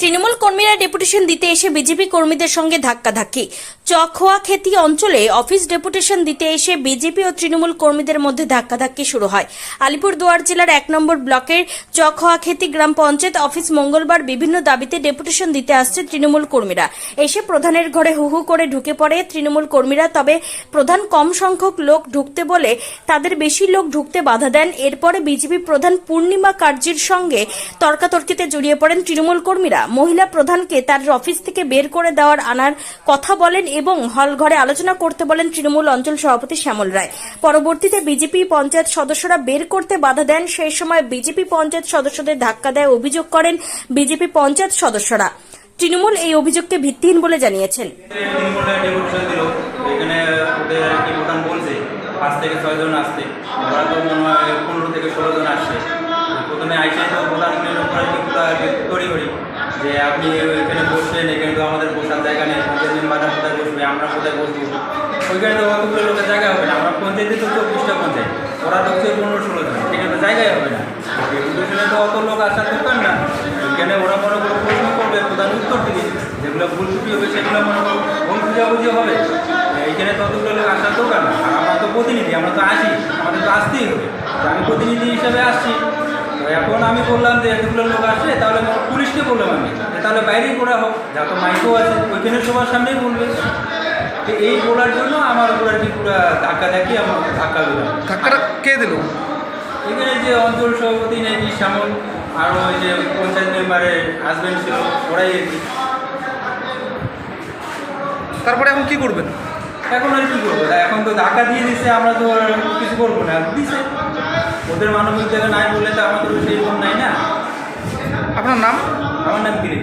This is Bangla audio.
তৃণমূল কর্মীরা ডেপুটেশন দিতে এসে বিজেপি কর্মীদের সঙ্গে ধাক্কাধাক্কি। চকোয়া খেতি অঞ্চলে অফিস ডেপুটেশন দিতে এসে বিজেপি ও তৃণমূল কর্মীদের মধ্যে ধাক্কাধাক্কি শুরু হয়। আলিপুরদুয়ার জেলার এক নম্বর ব্লকের চকোয়া খেতি গ্রাম পঞ্চায়েত অফিস মঙ্গলবার বিভিন্ন দাবিতে ডেপুটেশন দিতে আসছে তৃণমূল কর্মীরা। এসে প্রধানের ঘরে হু হু করে ঢুকে পড়ে তৃণমূল কর্মীরা, তবে প্রধান কম সংখ্যক লোক ঢুকতে বলে তাদের বেশি লোক ঢুকতে বাধা দেন। এরপরে বিজেপি প্রধান পূর্ণিমা কার্জির সঙ্গে তর্কাতর্কিতে জড়িয়ে পড়েন তৃণমূল কর্মীরা। মহিলা প্রধানকে তার অফিস থেকে বের করে দেওয়ার আনার কথা বলেন এবং হল ঘরে আলোচনা করতে বলেন তৃণমূল অঞ্চল সভাপতি শ্যামল রায়। পরবর্তীতে বিজেপি পঞ্চায়েত সদস্যরা বের করতে বাধা দেন। সেই সময় বিজেপি পঞ্চায়েত সদস্যদের ধাক্কা দেয় অভিযোগ করেন বিজেপি পঞ্চায়েত সদস্যরা। তৃণমূল এই অভিযোগকে ভিত্তিহীন বলে জানিয়েছেন। পাঁচ থেকে আসতে ওরা তো মনে হয় পনেরো থেকে ষোলো জন আসছে। প্রথমে তো তৈরি করি যে আপনি এখানে বসলেন, এখানে তো আমাদের বসার জায়গা নেই, পঞ্চায়েত মেম্বাররা কোথায় বসবে, আমরা কোথায় বসবো? ওইখানে তো অতগুলো লোকের জায়গা হবে না, আমরা পঞ্চায়েতে তো চব্বিশটা পঞ্চায়েত, ওরা তো হচ্ছে পনেরো ষোলো জন সেখানে তো জায়গায় হবে না। ডেপুটেশনে তো অত লোক আসার দরকার না। এখানে ওরা মনে করো প্রশ্ন করবে, প্রধান উত্তর দিবে, যেগুলো ভুল ত্রুটি হবে সেগুলো মনে করো ভুল বুঝাবুঝি হবে। এইখানে ততগুলো লোক আসার দরকার না, আর আমরা তো প্রতিনিধি, আমরা তো আসি, আমাদের তো আসতেই হবে। আমি প্রতিনিধি হিসাবে আসছি। এখন আমি বললাম যে এতগুলো লোক আসে তাহলে পুলিশকে বললাম আমি। তাহলে বাইরেই করা হোক যা তো মাইকও আছে ওইখানে সবার সামনেই বলবে। তো এই বলার জন্য আমার উপর আর কি পুরো ধাক্কা ধাক্কি আমার ধাক্কা দিলাম। ধাক্কাটা কে দিল? এখানে যে অঞ্চল সভাপতি নাকি শ্যামল আর ওই যে পঞ্চায়েত মেম্বারের হাজব্যান্ড ছিল ওরাই আর কি। তারপরে এখন কি করবেন? এখন আর কি করব? এখন তো ধাক্কা দিয়ে দিছে আমরা তো কিছু করব না। দিছে। ওদের মানবিক জায়গা নাই বললে তো আমাদের সেই রকম নাই না? আপনার নাম? আমার নাম কিরে